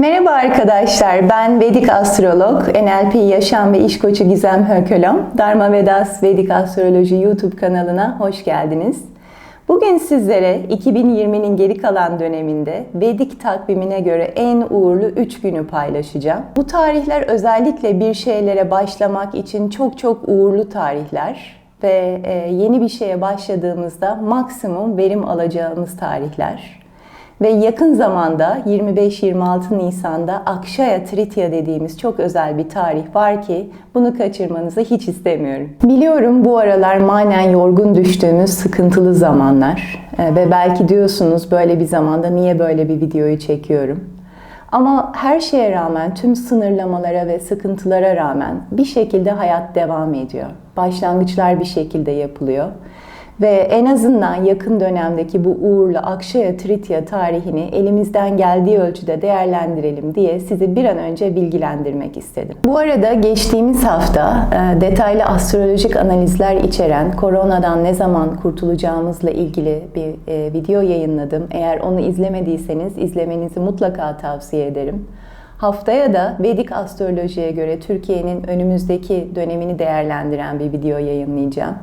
Merhaba arkadaşlar, ben Vedik Astrolog, NLP Yaşam ve İş Koçu Gizem Hökölom. Dharma Vedas Vedik Astroloji YouTube kanalına hoş geldiniz. Bugün sizlere 2020'nin geri kalan döneminde Vedik takvimine göre en uğurlu 3 günü paylaşacağım. Bu tarihler özellikle bir şeylere başlamak için çok çok uğurlu tarihler ve e, yeni bir şeye başladığımızda maksimum verim alacağımız tarihler. Ve yakın zamanda 25-26 Nisan'da Akşaya Tritya dediğimiz çok özel bir tarih var ki bunu kaçırmanızı hiç istemiyorum. Biliyorum bu aralar manen yorgun düştüğümüz sıkıntılı zamanlar Ee, ve belki diyorsunuz böyle bir zamanda niye böyle bir videoyu çekiyorum. Ama her şeye rağmen, tüm sınırlamalara ve sıkıntılara rağmen bir şekilde hayat devam ediyor. Başlangıçlar bir şekilde yapılıyor. Ve en azından yakın dönemdeki bu uğurlu Akşaya Tritya tarihini elimizden geldiği ölçüde değerlendirelim diye sizi bir an önce bilgilendirmek istedim. Bu arada geçtiğimiz hafta e, detaylı astrolojik analizler içeren koronadan ne zaman kurtulacağımızla ilgili bir e, video yayınladım. Eğer onu izlemediyseniz izlemenizi mutlaka tavsiye ederim. Haftaya da Vedik astrolojiye göre Türkiye'nin önümüzdeki dönemini değerlendiren bir video yayınlayacağım.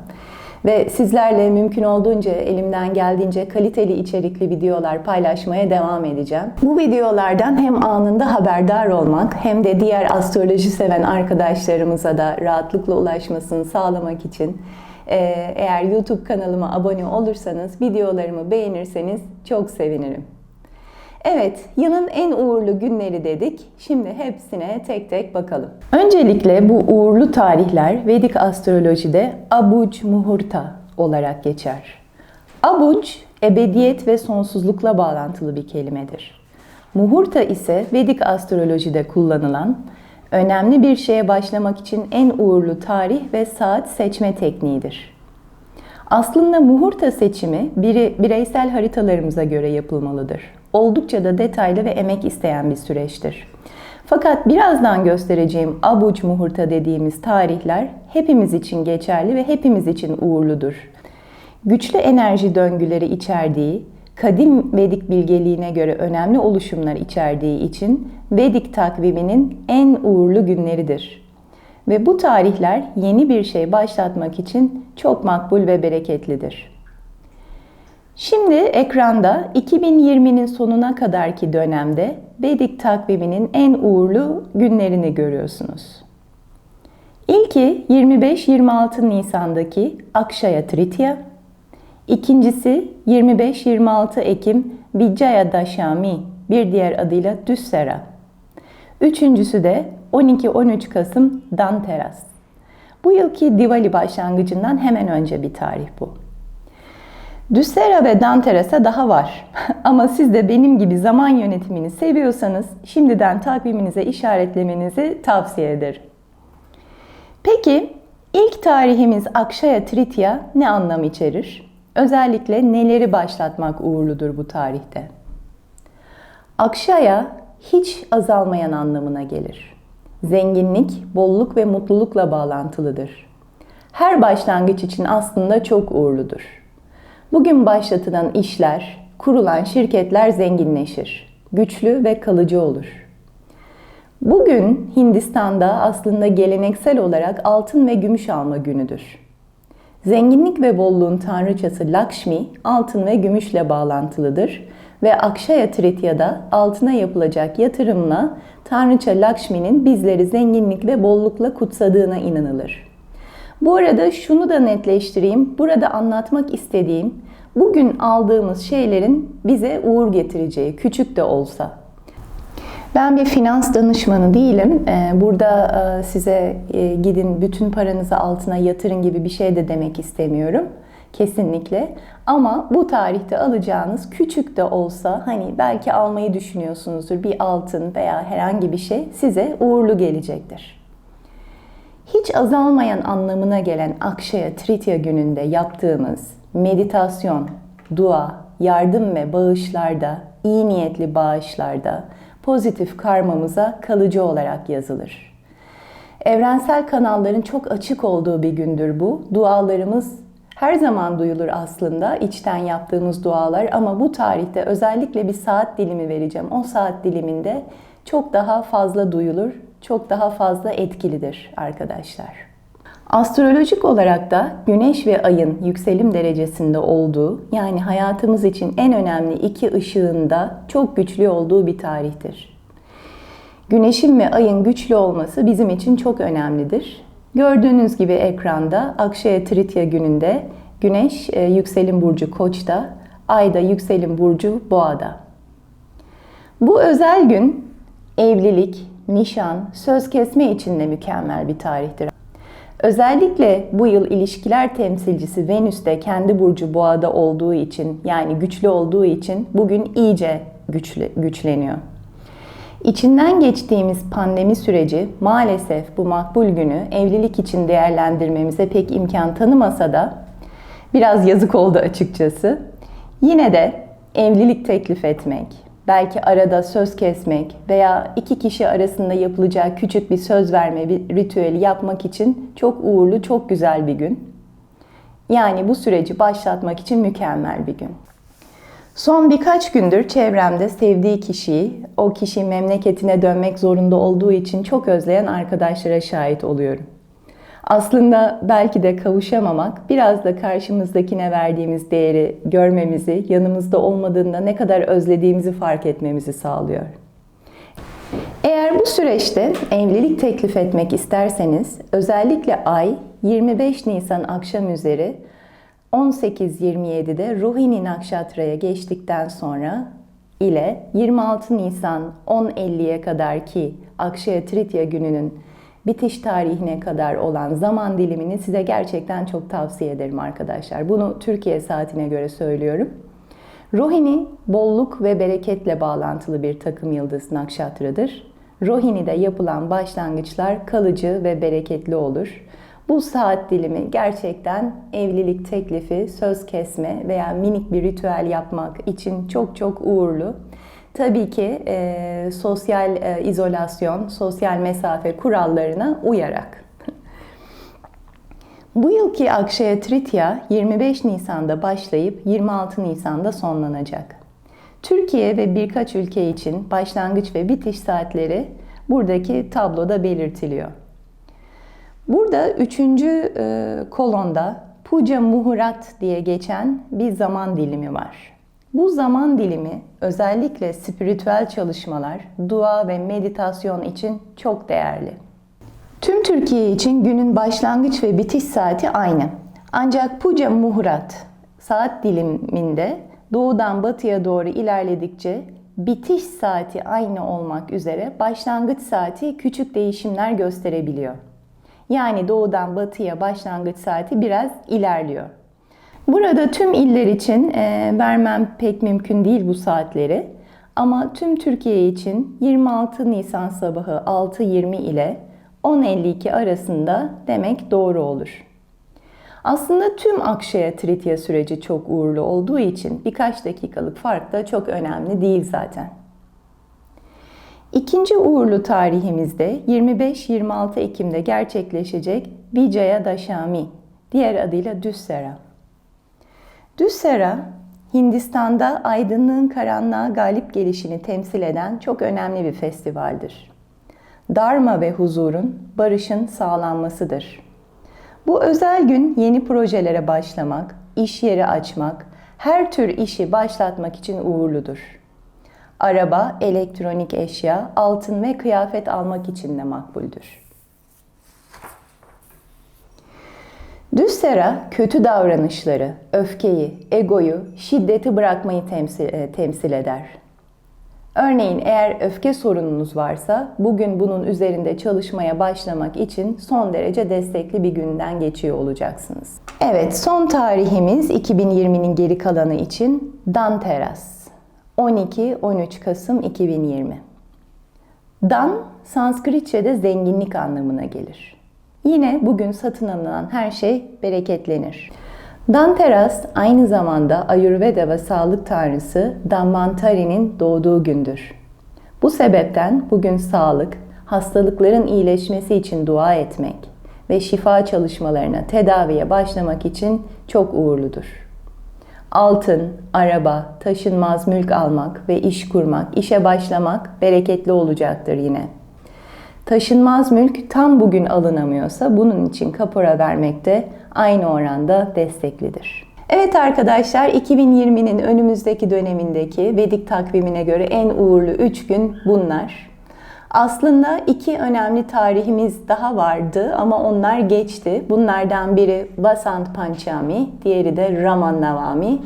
Ve sizlerle mümkün olduğunca elimden geldiğince kaliteli içerikli videolar paylaşmaya devam edeceğim. Bu videolardan hem anında haberdar olmak hem de diğer astroloji seven arkadaşlarımıza da rahatlıkla ulaşmasını sağlamak için e, eğer YouTube kanalıma abone olursanız, videolarımı beğenirseniz çok sevinirim. Evet, yılın en uğurlu günleri dedik. Şimdi hepsine tek tek bakalım. Öncelikle bu uğurlu tarihler Vedik astrolojide Abuj Muhurta olarak geçer. Abuj, ebediyet ve sonsuzlukla bağlantılı bir kelimedir. Muhurta ise Vedik astrolojide kullanılan önemli bir şeye başlamak için en uğurlu tarih ve saat seçme tekniğidir. Aslında muhurta seçimi biri, bireysel haritalarımıza göre yapılmalıdır. Oldukça da detaylı ve emek isteyen bir süreçtir. Fakat birazdan göstereceğim abuç muhurta dediğimiz tarihler hepimiz için geçerli ve hepimiz için uğurludur. Güçlü enerji döngüleri içerdiği, kadim Vedik bilgeliğine göre önemli oluşumlar içerdiği için Vedik takviminin en uğurlu günleridir. Ve bu tarihler yeni bir şey başlatmak için çok makbul ve bereketlidir. Şimdi ekranda 2020'nin sonuna kadarki dönemde Vedik takviminin en uğurlu günlerini görüyorsunuz. İlki 25-26 Nisan'daki Akşaya Tritya, ikincisi 25-26 Ekim Vijaya Dashami, bir diğer adıyla Düssera. Üçüncüsü de 12-13 Kasım Danteras. Bu yılki Diwali başlangıcından hemen önce bir tarih bu. Düssera ve Danteras'a daha var. Ama siz de benim gibi zaman yönetimini seviyorsanız şimdiden takviminize işaretlemenizi tavsiye ederim. Peki ilk tarihimiz Akşaya Tritya ne anlam içerir? Özellikle neleri başlatmak uğurludur bu tarihte? Akşaya hiç azalmayan anlamına gelir. Zenginlik, bolluk ve mutlulukla bağlantılıdır. Her başlangıç için aslında çok uğurludur. Bugün başlatılan işler, kurulan şirketler zenginleşir. Güçlü ve kalıcı olur. Bugün Hindistan'da aslında geleneksel olarak altın ve gümüş alma günüdür. Zenginlik ve bolluğun tanrıçası Lakshmi altın ve gümüşle bağlantılıdır ve Akşaya Tritya'da altına yapılacak yatırımla tanrıça Lakshmi'nin bizleri zenginlik ve bollukla kutsadığına inanılır. Bu arada şunu da netleştireyim. Burada anlatmak istediğim bugün aldığımız şeylerin bize uğur getireceği, küçük de olsa. Ben bir finans danışmanı değilim. Ee, burada e, size e, gidin bütün paranızı altına yatırın gibi bir şey de demek istemiyorum. Kesinlikle. Ama bu tarihte alacağınız küçük de olsa hani belki almayı düşünüyorsunuzdur bir altın veya herhangi bir şey size uğurlu gelecektir. Hiç azalmayan anlamına gelen Akşaya Tritya gününde yaptığımız meditasyon, dua, yardım ve bağışlarda, iyi niyetli bağışlarda pozitif karmamıza kalıcı olarak yazılır. Evrensel kanalların çok açık olduğu bir gündür bu. Dualarımız her zaman duyulur aslında içten yaptığımız dualar ama bu tarihte özellikle bir saat dilimi vereceğim. O saat diliminde çok daha fazla duyulur, çok daha fazla etkilidir arkadaşlar. Astrolojik olarak da Güneş ve Ay'ın yükselim derecesinde olduğu, yani hayatımız için en önemli iki ışığında çok güçlü olduğu bir tarihtir. Güneşin ve Ay'ın güçlü olması bizim için çok önemlidir. Gördüğünüz gibi ekranda Akşaya Tritya gününde Güneş e, yükselim burcu Koç'ta, Ay da yükselim burcu Boğa'da. Bu özel gün evlilik, nişan, söz kesme için de mükemmel bir tarihtir. Özellikle bu yıl ilişkiler temsilcisi Venüs de kendi burcu Boğa'da olduğu için yani güçlü olduğu için bugün iyice güçlü, güçleniyor. İçinden geçtiğimiz pandemi süreci maalesef bu makbul günü evlilik için değerlendirmemize pek imkan tanımasa da biraz yazık oldu açıkçası. Yine de evlilik teklif etmek, belki arada söz kesmek veya iki kişi arasında yapılacak küçük bir söz verme bir ritüeli yapmak için çok uğurlu, çok güzel bir gün. Yani bu süreci başlatmak için mükemmel bir gün. Son birkaç gündür çevremde sevdiği kişiyi, o kişi memleketine dönmek zorunda olduğu için çok özleyen arkadaşlara şahit oluyorum. Aslında belki de kavuşamamak biraz da karşımızdakine verdiğimiz değeri görmemizi, yanımızda olmadığında ne kadar özlediğimizi fark etmemizi sağlıyor. Eğer bu süreçte evlilik teklif etmek isterseniz özellikle ay 25 Nisan akşam üzeri 18.27'de Rohini Nakşatra'ya geçtikten sonra ile 26 Nisan 10.50'ye kadar ki Akşaya Tritya gününün bitiş tarihine kadar olan zaman dilimini size gerçekten çok tavsiye ederim arkadaşlar. Bunu Türkiye saatine göre söylüyorum. Rohini bolluk ve bereketle bağlantılı bir takım yıldız nakşatradır. Rohini'de yapılan başlangıçlar kalıcı ve bereketli olur. Bu saat dilimi gerçekten evlilik teklifi, söz kesme veya minik bir ritüel yapmak için çok çok uğurlu. Tabii ki e, sosyal e, izolasyon, sosyal mesafe kurallarına uyarak. Bu yılki Akşaya Tritya 25 Nisan'da başlayıp 26 Nisan'da sonlanacak. Türkiye ve birkaç ülke için başlangıç ve bitiş saatleri buradaki tabloda belirtiliyor. Burada üçüncü e, kolonda Puja Muhurat diye geçen bir zaman dilimi var. Bu zaman dilimi özellikle spiritüel çalışmalar, dua ve meditasyon için çok değerli. Tüm Türkiye için günün başlangıç ve bitiş saati aynı. Ancak Puja Muhurat saat diliminde doğudan batıya doğru ilerledikçe bitiş saati aynı olmak üzere başlangıç saati küçük değişimler gösterebiliyor. Yani doğudan batıya başlangıç saati biraz ilerliyor. Burada tüm iller için e, vermem pek mümkün değil bu saatleri. Ama tüm Türkiye için 26 Nisan sabahı 6.20 ile 10.52 arasında demek doğru olur. Aslında tüm Akşaya Tritya süreci çok uğurlu olduğu için birkaç dakikalık fark da çok önemli değil zaten. İkinci uğurlu tarihimizde 25-26 Ekim'de gerçekleşecek Vijaya Dashami, diğer adıyla Düssera. Düssera, Hindistan'da aydınlığın karanlığa galip gelişini temsil eden çok önemli bir festivaldir. Dharma ve huzurun, barışın sağlanmasıdır. Bu özel gün yeni projelere başlamak, iş yeri açmak, her tür işi başlatmak için uğurludur. Araba, elektronik eşya, altın ve kıyafet almak için de makbuldür. Düssera kötü davranışları, öfkeyi, egoyu, şiddeti bırakmayı temsil, e, temsil eder. Örneğin eğer öfke sorununuz varsa bugün bunun üzerinde çalışmaya başlamak için son derece destekli bir günden geçiyor olacaksınız. Evet son tarihimiz 2020'nin geri kalanı için Danteras. 12-13 Kasım 2020. Dan Sanskritçe'de zenginlik anlamına gelir. Yine bugün satın alınan her şey bereketlenir. Danteras aynı zamanda Ayurveda ve sağlık tanrısı Danvantari'nin doğduğu gündür. Bu sebepten bugün sağlık, hastalıkların iyileşmesi için dua etmek ve şifa çalışmalarına, tedaviye başlamak için çok uğurludur. Altın, araba, taşınmaz mülk almak ve iş kurmak, işe başlamak bereketli olacaktır yine. Taşınmaz mülk tam bugün alınamıyorsa bunun için kapora vermek de aynı oranda desteklidir. Evet arkadaşlar 2020'nin önümüzdeki dönemindeki Vedik takvimine göre en uğurlu 3 gün bunlar. Aslında iki önemli tarihimiz daha vardı ama onlar geçti. Bunlardan biri Vasant Panchami, diğeri de Raman Navami.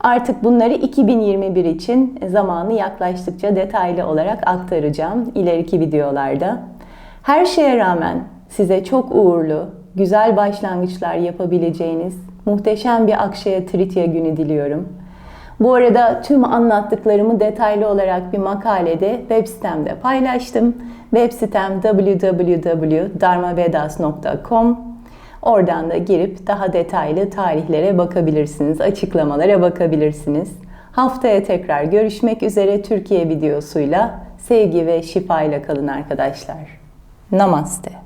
Artık bunları 2021 için zamanı yaklaştıkça detaylı olarak aktaracağım ileriki videolarda. Her şeye rağmen size çok uğurlu, güzel başlangıçlar yapabileceğiniz muhteşem bir Akşaya Tritya günü diliyorum. Bu arada tüm anlattıklarımı detaylı olarak bir makalede web sitemde paylaştım. Web sitem www.dharmavedas.com Oradan da girip daha detaylı tarihlere bakabilirsiniz, açıklamalara bakabilirsiniz. Haftaya tekrar görüşmek üzere Türkiye videosuyla sevgi ve şifa ile kalın arkadaşlar. Namaste.